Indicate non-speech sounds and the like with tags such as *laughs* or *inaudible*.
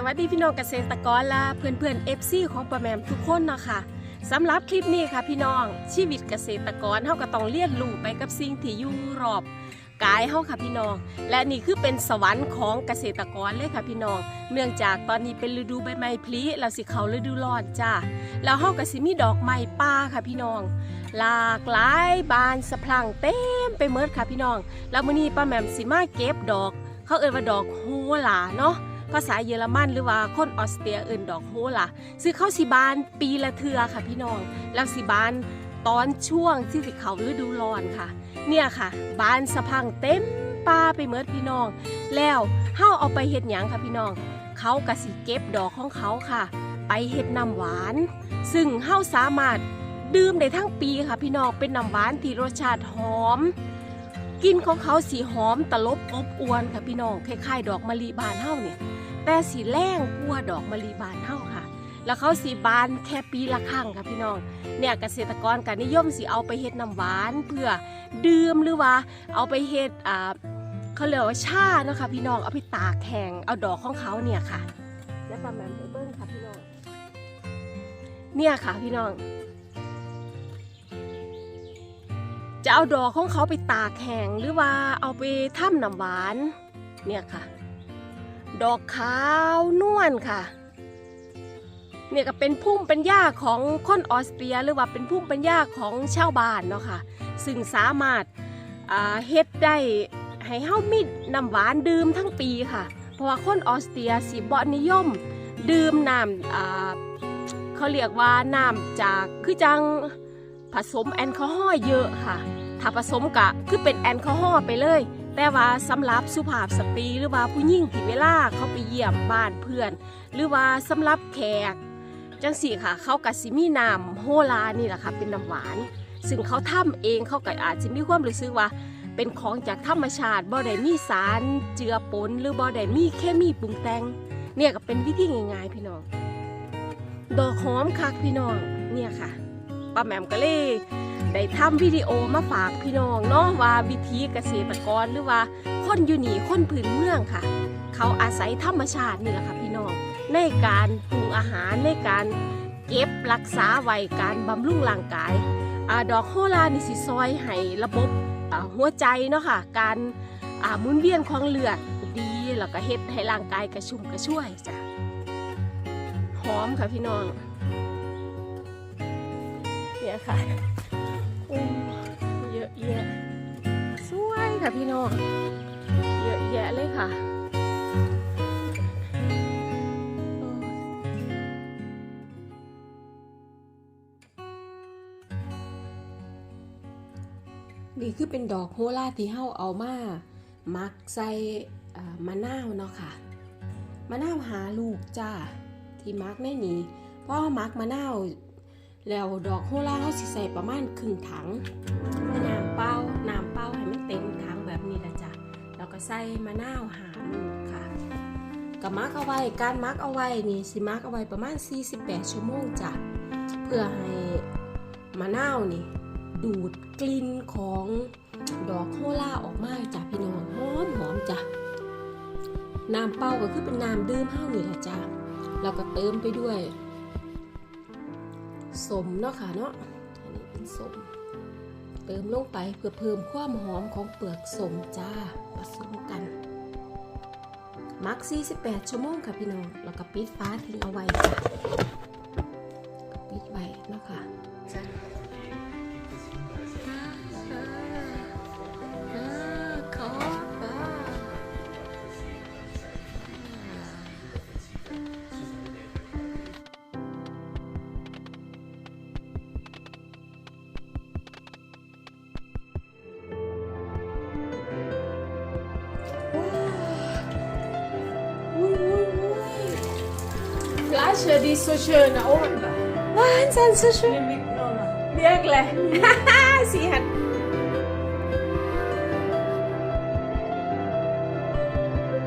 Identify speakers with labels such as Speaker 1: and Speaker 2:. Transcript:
Speaker 1: สวัสดีพี่น้องเกษตรกรและเพื่อนเพื่อนเอฟซีของป้าแหมมทุกคนเนาะคะสำหรับคลิปนี้ค่ะพี่น้องชีวิตเกษตรกรเฮาก็ต้องเรียนรู้ไปกับสิ่งที่อยู่รอบกายเฮาค่ะพี่น้อง และนี่คือเป็นสวรรค์ของเกษตรกรเลยค่ะพี่น้อง เนื่องจากตอนนี้เป็นฤดูใบไม้ผลิแล้วสิเขาฤดูร้อนจ้าแล้วเฮาก็สิมีดอกไม้ป่าค่ะพี่น้อง หลากหลายบานสะพรั่งเต็มไปหมดค่ะพี่น้อง แล้วมื้อนี้ป้าแหม่มสิมาเก็บดอก เขาเอ่ยว่าดอกโฮลาเนาะ ภาษาเยอรมันหรือว่าคนออสเตรียเอื่นดอกโฮล่ะซื้อเข้าสิบานปีละเทือค่ะพี่น้องแล้วสิบานตอนช่วงที่สิเขาฤดูร้อนค่ะ เนี่ยค่ะบานสะพังเต็มป่าไปเมิดพี่น้อง แล้วเฮาเอาไปเฮ็ดหยังค่ะพี่น้อง เขากะสิเก็บดอกของเขาค่ะ ไปเฮ็ดน้ำหวาน ซึ่งเฮาสามารถดื่มได้ทั้งปีค่ะพี่น้องเป็นน้ำหวานที่รสชาติหอม กลินของเขาสีหอมตลบอบอวนค่ะพี่น้องคล้ายๆดอกมะลิบานเฮาเนี่ย แต่สีแรงกว่าดอกมะลิบานเฮาค่ะ แล้วเขาสีบานแค่ปีละครั้งค่ะพี่น้อง เนี่ยเกษตรกรก็นิยมสิเอาไปเฮ็ดน้ำหวานเพื่อดื่มหรือว่า เอาไปเฮ็ดอ่าเขาเรียกว่าชาเนาะค่ะพี่น้องเอาไปตากแข็งเอาดอกของเขาเนี่ยค่ะ แล้วประมาณเบิ้งค่ะพี่น้อง เนี่ยค่ะพี่น้อง จะเอาดอกของเขาไปตากแห้งหรือว่าเอาไปทำน้ำหวาน เนี่ยค่ะ ดอกขาวนวลค่ะ เนี่ยก็เป็นพุ่มเป็นหญ้าของคนออสเตรีย หรือว่าเป็นพุ่มเป็นหญ้าของชาวบ้านเนาะค่ะ ซึ่งสามารถอ่าเฮ็ดได้ให้เฮามีน้ำหวานดื่มทั้งปีค่ะ เพราะว่าคนออสเตรียสิบ่นิยม ดื่มน้ำอ่าเขาเรียกว่าน้ำจากคือจังผสมแอลกอฮอล์เยอะค่ะ ถ้าผสมกะคือเป็นแอลกอฮอล์ไปเลย แต่ว่าสำหรับสุภาพสตรีหรือว่าผู้หญิงที่เวลาเขาไปเยี่ยมบ้านเพื่อน หรือว่าสำหรับแขกจังสี่ค่ะ เขากัสิมีน้ำโฮลานี่แหละค่ะเป็นน้ำหวาน ซึ่งเขาทำเองเขาก็อาจจะมีความรู้สึกว่าเป็นของจากธรรมชาติบ่ได้มีสารเจือปนหรือบ่ได้มีเคมีปรุงแต่งเนี่ยก็เป็นวิธีง่ายๆพี่น้อง ดอกหอมคักพี่น้องเนี่ยค่ะป้าแหม่มก็เลย ได้ทำวิดีโอมาฝากพี่น้องเนาะว่าวิธีเกษตรกรหรือว่าคนอยู่นี่คนพื้นเมืองค่ะ เขาอาศัยธรรมชาตินี่แหละค่ะพี่น้อง ในการปรุงอาหารในการเก็บรักษาไว้การบำรุงร่างกายอดอกโฮลานี่สิซอยให้ระบบหัวใจเนาะค่ะ การหมุนเวียนของเลือดดีแล้วก็เฮ็ดให้ร่างกายกระชุ่มกระชวยจ้ะหอมค่ะพี่น้องเนี่ยค่ะ อู้เยอะแยะสวยค่ะพี่น้อง เยอะแยะเลยค่ะนี่คือเป็นดอกโฮล่าที่เฮาเอามา มักใส่มะนาวเนาะค่ะ มะนาวหาลูกจ้า ที่มักในนี้เพราะว่ามักมะนาว แล้วดอกโฮลาเฮาสิใส่ประมาณครึ่งถังน้ำเปล่าน้ำเปล่าให้มันเต็มถังแบบนี้ละจ้ะแล้วก็ใส่มะนาวหาลูกค่ะก็มักเอาไว้การมักเอาไว้นี่สิมักเอาไว้ประมาณ 48 ชั่วโมงจ้ะเพื่อให้มะนาวนี่ดูดกลิ่นของดอกโคล่าออกมาจ้ะพี่น้องหอมหอมจ้ะน้ำเปล่าก็คือเป็นน้ำดื่มห้านี่แหละจ้ะแล้วก็เติมไปด้วย สมเนาะค่ะเนาะอันนี้เป็นสมเติมลงไปเพื่อเพิ่มความหอมของเปลือกสมจ้าผสมกันมัก 48 ชั่วโมงค่ะพี่น้อง แล้วก็ปิดฟ้าทิ้งเอาไว้จ้ะปิดไว้เนาะค่ะ จ้ะ Flasche, die ist so schön. Oh, Wahnsinn, so schön. Wirklich. *laughs* Sie hat